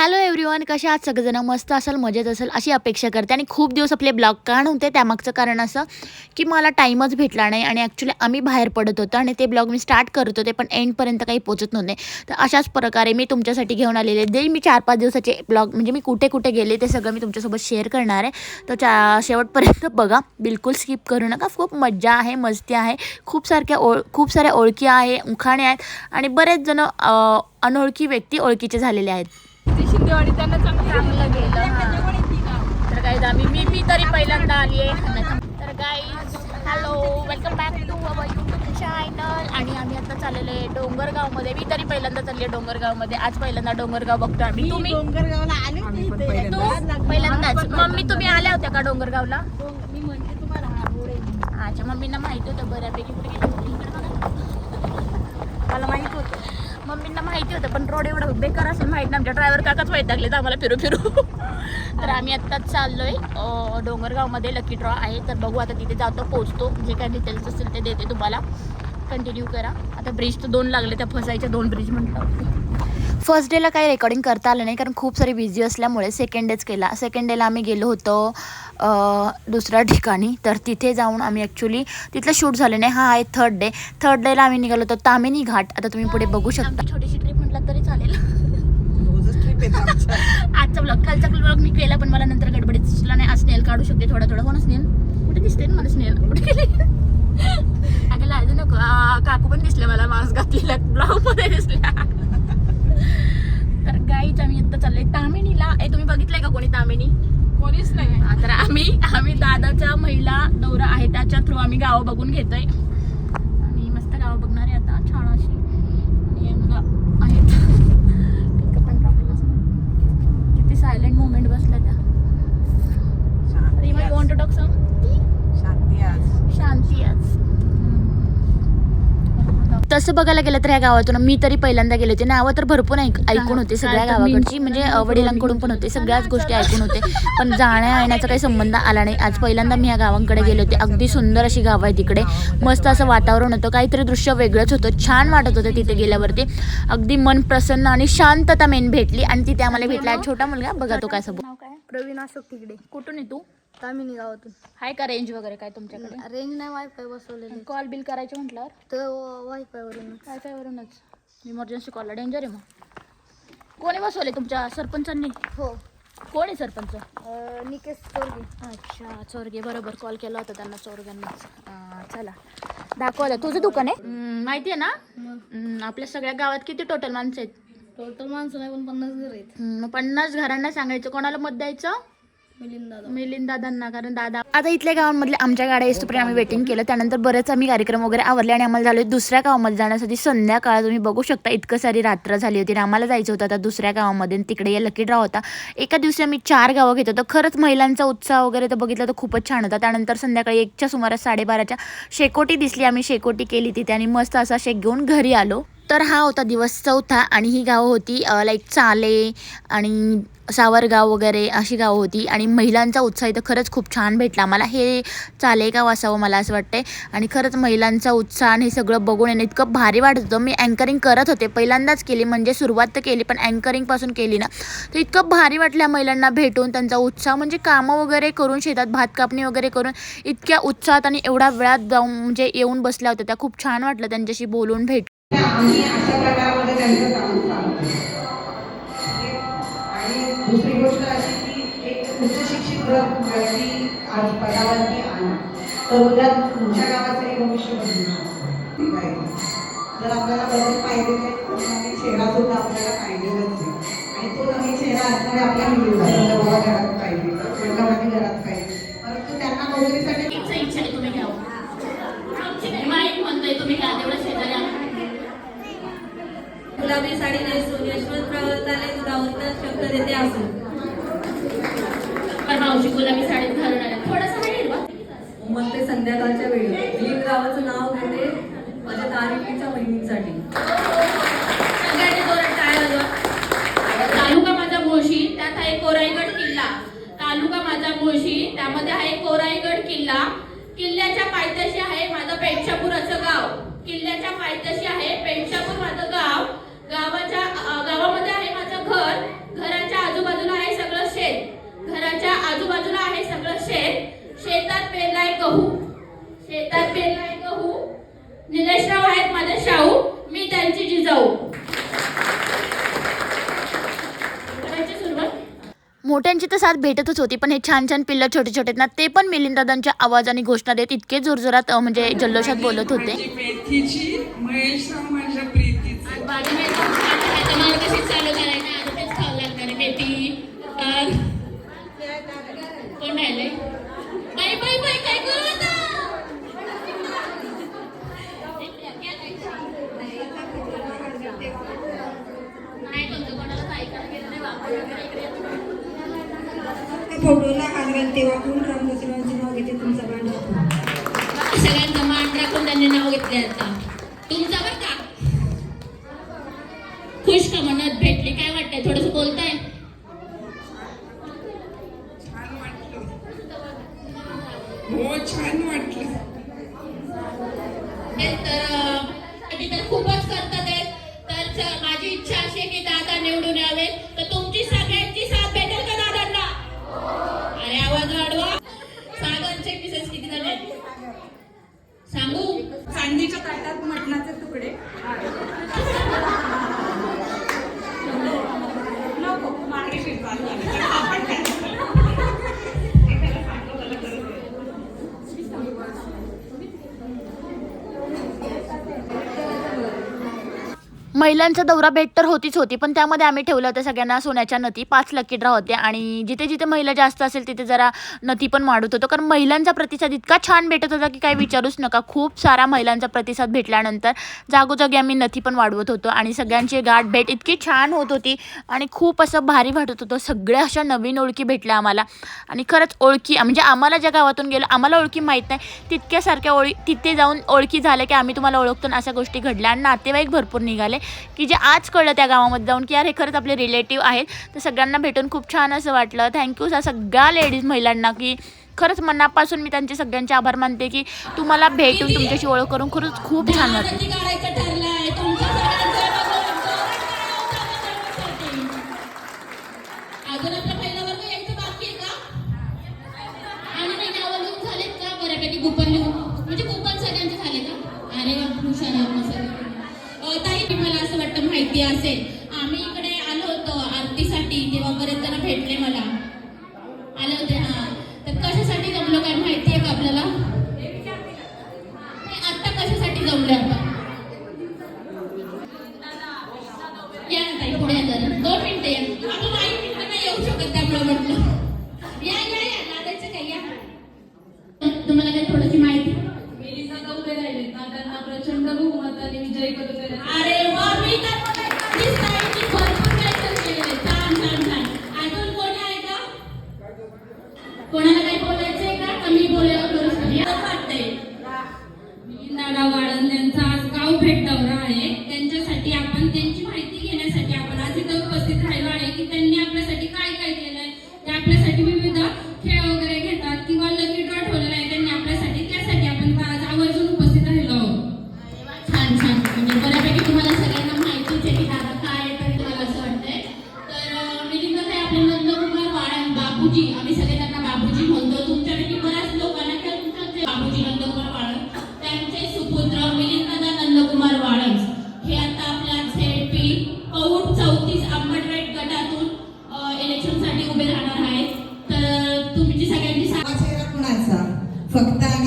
Hello everyone कसे आज सगळेजण मस्त असाल मजेत असेल अशी अपेक्षा करते. आणि खूप दिवस आपले ब्लॉग का नव्हते त्यामागचं कारण असं की मला टाईमच भेटला नाही आणि ॲक्च्युली आम्ही बाहेर पडत होतो आणि ते ब्लॉग मी स्टार्ट करत होते पण एंडपर्यंत काही पोचत नव्हते. तर अशाच प्रकारे मी तुमच्यासाठी घेऊन आलेले जे मी चार पाच दिवसाचे ब्लॉग म्हणजे मी कुठे कुठे गेले ते सगळं मी तुमच्यासोबत शेअर करणार आहे. तर चा शेवटपर्यंत बघा बिलकुल स्किप करू नका. खूप मज्जा आहे मस्ती आहे. खूप सारख्या ओळ खूप साऱ्या ओळखी आहे उखाणे आहेत. आणि बरेच जण अनोळखी व्यक्ती ओळखीचे झालेले आहेत. शिंदेवाडी त्यांना चांगलं चांगलं गेलं तर गाईज आम्ही मी मी तरी पहिल्यांदा आली आहे. तर guys hello welcome back to our YouTube channel आणि आम्ही आता चाललेलो आहे डोंगरगावमध्ये. मी तरी पहिल्यांदा चालली आहे डोंगरगावमध्ये. आज पहिल्यांदा डोंगरगाव बघतो आम्ही. तुम्ही? डोंगरगावला आले. तू पहिल्यांदाच. मम्मी तुम्ही आल्या होत्या का डोंगरगावला? मी म्हणते तुम्हाला. अच्छा मम्मींना माहिती होतं बऱ्यापैकी. मला माहीत होतं. मम्मींना माहिती होतं पण रोड एवढा बेकार असेल माहीत नाही. आमच्या ड्रायव्हर काकाच माहीत लागले तर आम्हाला फिरू फिरू. तर आम्ही आत्ताच चाललोय डोंगरगावमध्ये लकी ड्रॉ आहे. तर बघू आता तिथे जातो पोहोचतो जे काय डिटेल्स असतील ते देते तुम्हाला. कंटिन्यू करा. आता ब्रिज तर दोन लागले त्या फसायच्या दोन ब्रिज म्हणतात फर्स्ट डेला काही रेकॉर्डिंग करता आलं नाही कारण खूप सारी बिझी असल्यामुळे सेकंड डेच केला. सेकंड डेला आम्ही गेलो होतो अं, दुसऱ्या ठिकाणी. तर तिथे जाऊन आम्ही ॲक्च्युली तिथलं शूट झालं नाही. हा आहे थर्ड डे थर्ड डेला आम्ही निघालो होतो तामिनी घाट. आता तुम्ही पुढे बघू शकता. छोटीशी ट्रिप म्हटलं तरी चालेल. आजचा ब्लॉग कालचा ब्लॉग मी केला पण मला नंतर गडबडीत सुचला नाही. आज स्नेल काढू शकते थोडा थोडा. कोण स्नेल कुठे दिसते ना मला स्नेल कुठे गेली? अगं लाजू नको. काकू पण दिसले मला मास्क घातलेला ब्लॉगमध्ये दिसल्या. काहीच आम्ही आता चाललोय. तामिनीला ए तुम्ही बघितलंय का कोणी तामिनी? कोणीच नाही. तर आम्ही आम्ही दादाच्या महिला दौरा आहे त्याच्या थ्रू आम्ही गावं बघून घेतोय आणि मस्त गावं बघणार आहे आता छान अशी आणि हे मुलं आहेत Pickup and drop ला असं. किती सायलेंट मुवमेंट बसल्या त्या शांती रिमा आज. Want to talk some Shanti आज शांती आज तसं बघायला गेलं तर ह्या गावातून मी तरी पहिल्यांदा गेले होते. नावं तर भरपूर ऐक ऐकून होते सगळ्या गावाकडची. म्हणजे वडिलांकडून पण होते. सगळ्याच गोष्टी ऐकून होते. पण जाण्या येण्याचा काही संबंध आला नाही. आज पहिल्यांदा मी ह्या गावांकडे गेले होते. अगदी सुंदर अशी गाव आहे तिकडे. मस्त असं वातावरण होतं. काहीतरी दृश्य वेगळंच होतं. छान वाटत होतं तिथे गेल्यावरती. अगदी मन प्रसन्न आणि शांतता मेन भेटली. आणि तिथे आम्हाला भेटला. छोटा मुलगा बघा तो काय काय? प्रवीण अशोक तिकडे कुठून आहे तू? तामिनी गावातून. आहे का रेंज वगैरे काय तुमच्याकडे? रेंज नाही वायफाय बसवलेले. कॉल बिल करायचे म्हटल्यावर? तर वायफाय वरून वायफायवरूनच इमर्जन्सी कॉलला डेंजर आहे मग. कोणी बसवले तुमच्या सरपंचांनी? हो. कोण आहे सरपंच? निकेश चोरगे. अच्छा चोरगे. बरोबर कॉल केला होता त्यांना चोरग्यांनाच. अं, चला. दाखवायला तुझं दुकान आहे? माहिती आहे ना? आपल्या सगळ्या गावात किती टोटल माणसं आहेत? टोटल माणसं नाही पण पन्नास घर आहेत. हम्म, मग पन्नास घरांना सांगायचं कोणाला मत द्यायचं? मिलिंद दादा मिलिंद दादांना कारण दादा आता इथल्या गावांमधले आमच्या गाड्या येस्तोपर्यंत आम्ही वेटिंग केलं. त्यानंतर बरेच आम्ही कार्यक्रम वगैरे आवरले आणि आम्हाला झाले दुसऱ्या गावामध्ये जाण्यासाठी संध्याकाळ. तुम्ही बघू शकता इतकं सारी रात्र झाली होती आणि आम्हाला जायचं होतं आता दुसऱ्या गावामध्ये आणि तिकडे या लकी ड्रॉ होता. एका दिवशी आम्ही चार गावं घेत होतो. खरंच महिलांचा उत्साह वगैरे तर बघितलं तर खूपच छान होता. त्यानंतर संध्याकाळी एकच्या सुमारास साडेबाराच्या शेकोटी दिसली. आम्ही शेकोटी केली तिथे आणि मस्त असा शेक घेऊन घरी आलो. तर हा होता दिवस चौथा आणि ही गावं होती लाईक चाले आणि सावरगाव वगैरे अशी गावं होती. आणि महिलांचा उत्साह इथं खरंच खूप छान भेटला. मला हे चालेगाव असावं मला असं वाटतंय. आणि खरंच महिलांचा उत्साह आणि हे सगळं बघून येणं इतकं भारी वाटत होतं. मी अँकरिंग करत होते. पहिल्यांदाच केली म्हणजे सुरुवात तर केली पण अँकरिंगपासून केली ना. तर इतकं भारी वाटल्या महिलांना भेटून त्यांचा उत्साह. म्हणजे कामं वगैरे करून शेतात भात कापणी वगैरे करून इतक्या उत्साहात आणि एवढ्या वेळात जाऊन म्हणजे येऊन बसल्या होत्या. त्या खूप छान वाटलं त्यांच्याशी बोलून भेट आम्ही अशा प्रकारामध्ये त्यांचं काम चालू आणि दुसरी गोष्ट अशी की एक उच्च शिक्षित व्यक्ती आज पदावरती आणा तर उद्या तुमच्या गावाचं गावाचंही भविष्य बदलू जर आपल्याला बदल पाहिजे तर नवीन चेहरा सुद्धा आपल्याला पाहिजेच आहे. आणि तो नवीन चेहरा असणारे आपल्या मुलीला बाबा घरात पाहिजे कोणत्यामध्ये घरात पाहिजे. परंतु त्यांना नोकरीसाठी इच्छा आहे तुम्ही घ्यावं. माहीत म्हणतोय तुम्ही घ्या तेवढं शेजारी आम्ही गुलाबी साडी नेसून यशवंतराव ताले दुधावर शब्द देते असून पण मावशी गुलाबी साडीत घालून थोडंसं आहे उमलते संध्याकाळच्या वेळी गावाचं नाव घेते माझ्या बहिणींसाठी. सगळ्यांनी जोरात टाळ्या वाजवा. तालुका माझा मुळशी त्यात आहे कोराईगड किल्ला. तालुका माझा मुळशी त्यामध्ये आहे कोराईगड किल्ला. किल्ल्याच्या पायथ्याशी आहे माझं पेठशापूराचं गाव. किल्ल्याच्या पायथ्याशी आहे पेठशापूर माझं गाव. गावाच्या अ, गावामध्ये आहे माझं घर. घराच्या आजूबाजूला आहे सगळं शेत. शेतात पेरलाय गहू. शेतात पेरलाय गहू. निलेशराव आहेत माझे शाहू. मी त्यांची जिजाऊ. करायची सुरुवात? मोठ्यांची तर साथ भेटतच होती पण हे छान छान पिल्लं छोटे छोटे आहेत ना ते पण मिलिंद दादांच्या आवाजाने घोषणा देत इतके जोरजोरात म्हणजे जल्लोषात बोलत होते. कशी चालू करायचं आता तेच खावं लागणार मेथी. कोण राहिले बाई बाई बाई काय करू आता. फोटोला हात घालते वाकून रामदासरावांचे नाव घेते तुमचा बांधा सगळ्यांचा मान राखून त्यांनी नाव घेतले आता तुमचं बरं का खुश का मनात भेटली काय वाटतंय थोडस बोलताय छान वाटलं हो छान वाटलं. तर महिलांचा दौरा भेट तर होतीच होती पण त्यामध्ये आम्ही ठेवलं होतं सगळ्यांना सोन्याच्या नथी पाच लकी ड्रॉ होत्या आणि जिथे जिथे महिला जास्त असेल तिथे जरा नथी पण वाढत होतो. कारण महिलांचा प्रतिसाद इतका छान भेटत होता की काही विचारूच नका. खूप सारा महिलांचा प्रतिसाद भेटल्यानंतर जागोजागी आम्ही नथी पण वाढवत होतो आणि सगळ्यांची गाठ भेट इतकी छान होत होती आणि खूप असं भारी वाटत होतं. सगळ्या अशा नवीन ओळखी भेटल्या आम्हाला आणि खरंच ओळखी म्हणजे आम्हाला ज्या गावातून गेलो आम्हाला ओळखी माहीत नाही. तितक्यासारख्या ओळी तिथे जाऊन ओळखी झाल्या की आम्ही तुम्हाला ओळखतो आणि अशा गोष्टी घडल्या आणि नातेवाईक भरपूर निघाले. की जे आज कळलं त्या गावामध्ये जाऊन की यार हे खरंच आपले रिलेटिव्ह आहेत. तर सगळ्यांना भेटून खूप छान असं वाटलं. थँक्यू त्या सगळ्या लेडीज महिलांना की खरंच मनापासून मी त्यांचे सगळ्यांचे आभार मानते की तुम्हाला भेटून तुमच्याशी ओळख करून खरंच खूप छान वाटलं. दहासाठी माहिती असेल. आम्ही इकडे आलो होतो आरतीसाठी तेव्हा बरेच जण भेटले मला. आले होते हा. तर कशासाठी जमलो काय माहिती आहे का आपल्याला? आत्ता कशासाठी जमले आपण? या ना ताई पुढे जरा. दोन मिनिटं या. आपण आई मिनिटं नाही येऊ शकत त्यामुळे म्हटलं. या या या. लागायचं काय या. तुम्हाला काही थोडीशी माहिती? प्रचंड बहुमताने विजयी करू अरे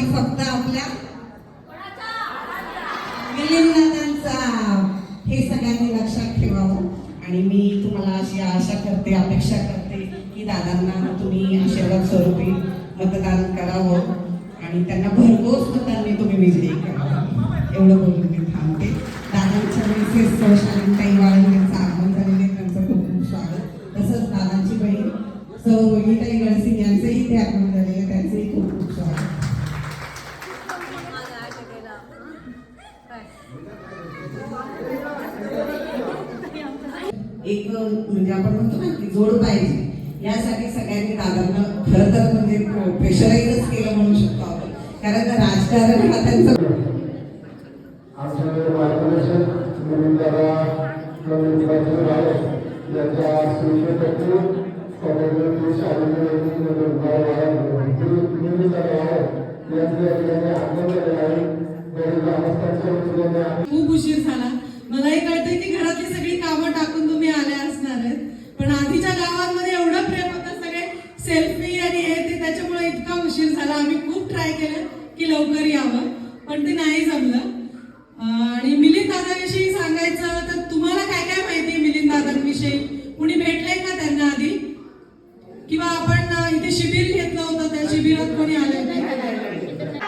आणि फक्त आपल्या मिलिंदांचा हे सगळ्यांनी लक्षात ठेवावं. आणि मी तुम्हाला अशी आशा करते अपेक्षा करते की दादांना तुम्ही आशीर्वाद स्वरूपी मतदान करावं आणि त्यांना भरघोस मतांनी तुम्ही विजयी करावा. एवढं बोलून मी थांबते. एक म्हणजे आपण म्हणतो ना की जोड पाहिजे. यासाठी सगळ्यांनी दादांना खरं तर म्हणजे प्रेशराईजच केलं म्हणू शकतो आपण. कारण राजकारण हा त्यांचा मार्गदर्शन गोविंदाला राव यांच्या खूप उशीर झाला. मलाही कळतंय की घरातली सगळी कामं टाकून तुम्ही आल्या असणार आहेत. पण आधीच्या गावांमध्ये एवढं प्रेम होतं सगळे सेल्फी आणि हे ते त्याच्यामुळे इतका उशीर झाला. आम्ही खूप ट्राय केलं की लवकर यावं. पण ते नाही जमलं अं, आणि मिलिंद दादाविषयी सांगायचं तर तुम्हाला काय काय माहिती मिलिंद दादांविषयी कुणी भेटलंय का त्यांना आधी किंवा आपण अं, इथे शिबिर घेतलं होतं त्या शिबिरात कोणी आले होते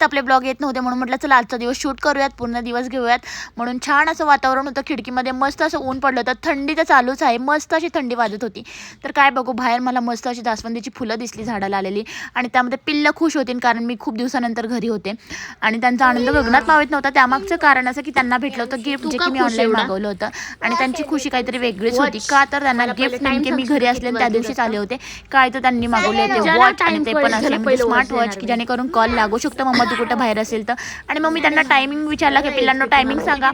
तर आपले ब्लॉग येत नव्हते म्हणून म्हटलं चला आजचा दिवस शूट करूयात पूर्ण दिवस घेऊयात. म्हणून छान असं वातावरण होतं खिडकीमध्ये मस्त असं ऊन पडलं होतं थंडी तर चालूच आहे मस्त अशी थंडी वाजत होती. तर काय बघू बाहेर मला मस्त अशी जास्वंदीची फुलं दिसली झाडाला आलेली आणि त्यामध्ये पिल्लं खुश होती कारण मी खूप दिवसानंतर घरी होते. आणि त्यांचा आनंद गगनात मावत नव्हता. त्यामागचं कारण असं की त्यांना भेटलं होतं गिफ्ट जे की मी ऑनलाईन मागवलं होतं. आणि त्यांची खुशी काहीतरी वेगळीच होती. का तर त्यांना गिफ्ट नेमके मी घरी असले त्या दिवशीच आले होते? काय तर त्यांनी मागवले होते वॉच आणि ते पण असे म्हणजे स्मार्ट वॉच की जेणेकरून कॉल लागू शकतो. मम्मा तू कुठं बाहेर असेल तर. आणि मग मी त्यांना टायमिंग विचारला की पिल्लांना टायमिंग सांगा.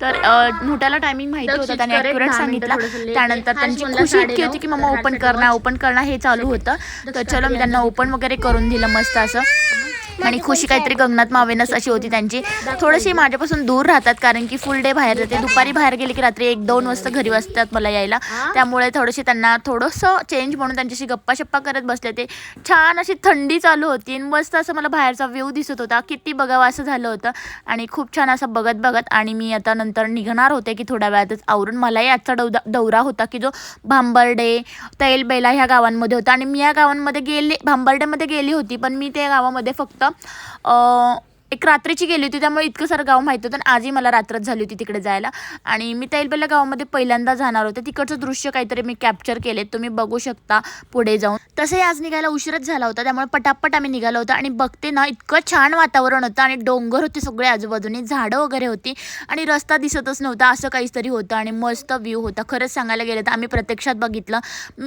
तर मोठ्याला टायमिंग माहिती होतं त्याने ॲक्युरेट सांगितलं. त्यानंतर त्यांची खुशी इतकी होती की मम्मा ओपन करणं ओपन करणं हे चालू होतं. तर चलो मी त्यांना ओपन वगैरे करून दिलं मस्त असं. आणि खुशी काहीतरी गगनात मावेनच अशी होती त्यांची. थोडीशी माझ्यापासून दूर राहतात कारण की फुल डे बाहेर जाते. दुपारी बाहेर गेली की रात्री एक दोन वाजता घरी वाजतात मला यायला. त्यामुळे थोडीशी त्यांना थोडंसं चेंज म्हणून त्यांच्याशी गप्पा शप्पा करत बसले ते छान अशी थंडी चालू होती आणि मस्त असं मला बाहेरचा व्ह्यू दिसत होता. किती बघावं असं झालं होतं. आणि खूप छान असं बघत बघत आणि मी आता नंतर निघणार होते की थोड्या वेळातच आवरून. मलाही आजचा दौदा दौरा होता की जो भांबर्डे तैलबेला ह्या गावांमध्ये होता. आणि मी या गावांमध्ये गेले भांबर्डेमध्ये गेली होती पण मी त्या गावामध्ये फक्त 그러니까 어 एक रात्रीची गेली होती त्यामुळे इतकं सारं गाव माहिती होतं आणि आजही मला रात्रच झाली होती तिकडे जायला. आणि मी तैलबेला गावामध्ये पहिल्यांदा जाणार होते. तिकडचं दृश्य काहीतरी मी कॅप्चर केले तुम्ही बघू शकता पुढे जाऊन. तसंही आज निघायला उशीरच झाला होता. त्यामुळे पटापट आम्ही निघालो होतो आणि बघते ना इतकं छान वातावरण होतं आणि डोंगर होते सगळे आजूबाजूने. झाडं वगैरे होती आणि रस्ता दिसतच नव्हता. असं काहीतरी होतं आणि मस्त व्ह्यू होता. खरंच सांगायला गेलं तर आम्ही प्रत्यक्षात बघितलं.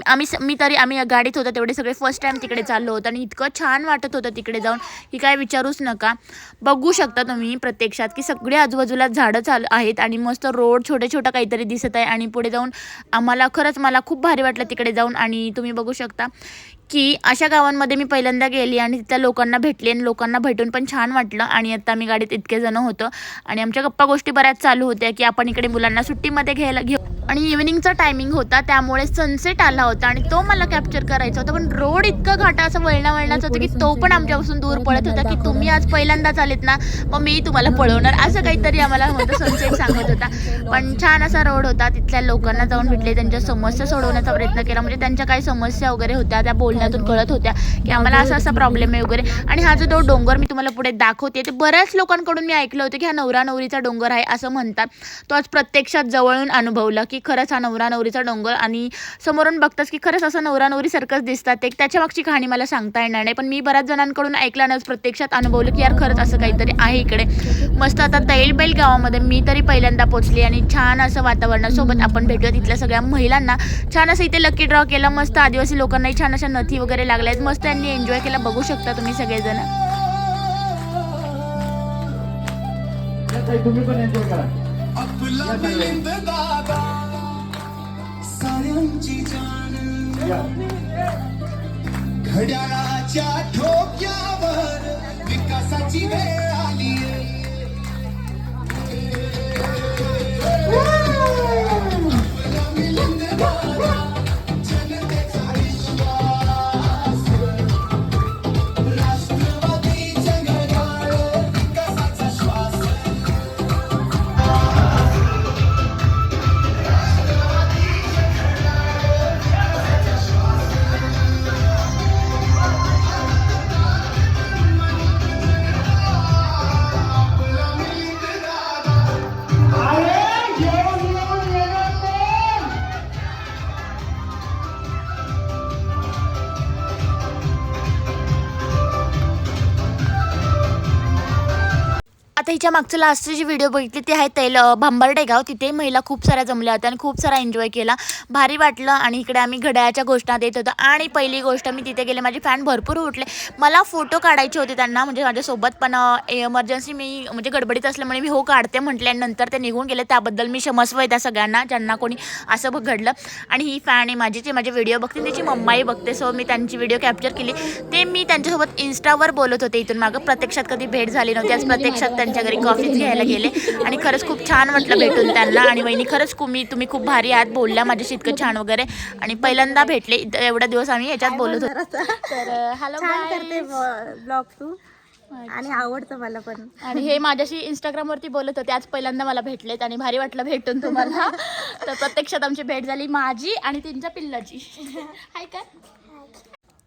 आम्ही स- मी तरी आम्ही गाडीत होतो तेवढे सगळे फर्स्ट टाइम तिकडे चाललो होतो आणि इतकं छान वाटत होतं तिकडे जाऊन. की काय विचारूच नका. बघू शकता तुम्ही प्रत्यक्षात की सगळे आजूबाजूला झाडं चालू आहेत आणि मस्त रोड छोटे छोटं काहीतरी दिसत आहे आणि पुढे जाऊन आम्हाला खरंच मला खूप भारी वाटलं तिकडे जाऊन आणि तुम्ही बघू शकता की अशा गावांमध्ये मी पहिल्यांदा गेली आणि तिथल्या लोकांना भेटली आणि लोकांना भेटून पण छान वाटलं. आणि आता आम्ही गाडीत इतके जण होतो. आणि आमच्या गप्पा गोष्टी बऱ्याच चालू होत्या की आपण इकडे मुलांना सुट्टीमध्ये घ्यायला घेऊ. आणि इव्हिनिंगचा टायमिंग होता त्यामुळे सनसेट आला होता आणि तो मला कॅप्चर करायचा होता. पण रोड इतकं घाटा असं वळणा वळणाचं होतं की तो पण आमच्यापासून दूर पडत होता की तुम्ही आज पहिल्यांदाच आलेत ना मग मी तुम्हाला पळवणार. असं काहीतरी आम्हाला होतं सनसेट सांगत होता. पण छान असा रोड होता तिथल्या लोकांना जाऊन भेटले त्यांच्या समस्या सोडवण्याचा प्रयत्न केला. म्हणजे त्यांच्या काही समस्या वगैरे होत्या त्या बोलण्यातून कळत होत्या की आम्हाला असा असा प्रॉब्लेम आहे वगैरे. आणि हा जो तो डोंगर मी तुम्हाला पुढे दाखवते ते बऱ्याच लोकांकडून मी ऐकलं होतं की हा नवरा नवरीचा डोंगर आहे असं म्हणतात. तो आज प्रत्यक्षात जवळून अनुभवला की खरंच हा नवरा नवरीचा डोंगर आणि समोरून बघताच की खरंच असं नवरा नवरीसारखंच दिसतात. ते त्याच्या मागची कहाणी मला सांगता येणार नाही पण मी बऱ्याच जणांकडून ऐकलं आणि प्रत्यक्षात अनुभवलं की यार खरंच असं काहीतरी आहे इकडे. मस्त आता तैलबैल गावामध्ये मी तरी पहिल्यांदा पोचली आणि छान असं वातावरणासोबत आपण भेटूया तिथल्या सगळ्या महिलांना. छान असं इथे लकी ड्रॉ केला मस्त आदिवासी लोकांनाही छान अशा हाथी वगैरे लागले आहेत मस्त त्यांनी एन्जॉय केला. बघू शकता तुम्ही सगळेजण. घड्याळाच्या ठोक्यावर विकासाची वेळ आली. आता मागचं लास्टची जी व्हिडिओ बघितली ती आहे तैल भांबर्डे गाव तिथे महिला खूप साऱ्या जमल्या होत्या आणि खूप सारा एन्जॉय केला. भारी वाटलं आणि इकडे आम्ही घड्याळाच्या घोषणा देत होतो. आणि पहिली गोष्ट मी तिथे गेले माझे फॅन भरपूर उठले. मला फोटो काढायचे होते त्यांना म्हणजे माझ्यासोबत पण एमर्जन्सी मी म्हणजे गडबडीत असल्यामुळे मी हो काढते म्हटले नंतर ते निघून गेले. त्याबद्दल मी क्षमस्व आहे त्या सगळ्यांना ज्यांना कोणी असं घडलं. आणि ही फॅन आहे माझी जी माझे व्हिडिओ बघते त्याची मम्माही बघते. सो मी त्यांची व्हिडिओ कॅप्चर केली. ते मी त्यांच्यासोबत इन्स्टावर बोलत होते इथून मागं. प्रत्यक्षात कधी भेट झाली नव्हती आज प्रत्यक्षात त्यांच्या घरी कॉफीच घ्यायला गेले. आणि खरंच खूप छान वाटलं भेटून त्यांना. आणि वहिनी खरंच तुम्ही तुम्ही खूप भारी आहात. बोलल्या माझ्याशी इतकं छान वगैरे. आणि पहिल्यांदा भेटले. एवढ्या दिवस आम्ही याच्यात बोलत होतो. तर हॅलो ब्लॉग तू. आणि आवडतं मला पण. आणि हे माझ्याशी इंस्टाग्रामवरती बोलत होते. आज पहिल्यांदा मला भेटलेत आणि भारी वाटलं भेटून तुम्हाला. तर प्रत्यक्षात आमची भेट झाली माझी आणि त्यांच्या पिल्लाची. हाय का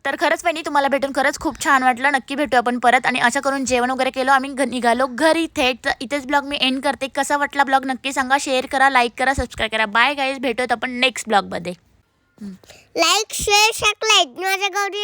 तर खरंच वहिनी तुम्हाला भेटून खरंच खूप छान वाटलं. नक्की भेटू आपण परत आणि असं करून जेवण वगैरे केलो आम्ही घ- निघालो घरी थेट. तर इथेच ब्लॉग मी एंड करते. कसा वाटला ब्लॉग नक्की सांगा. शेअर करा लाईक करा सबस्क्राईब करा. बाय गाईज भेटूयात आपण नेक्स्ट ब्लॉगमध्ये. लाईक शेअर शकलाईट माझ्या गौरी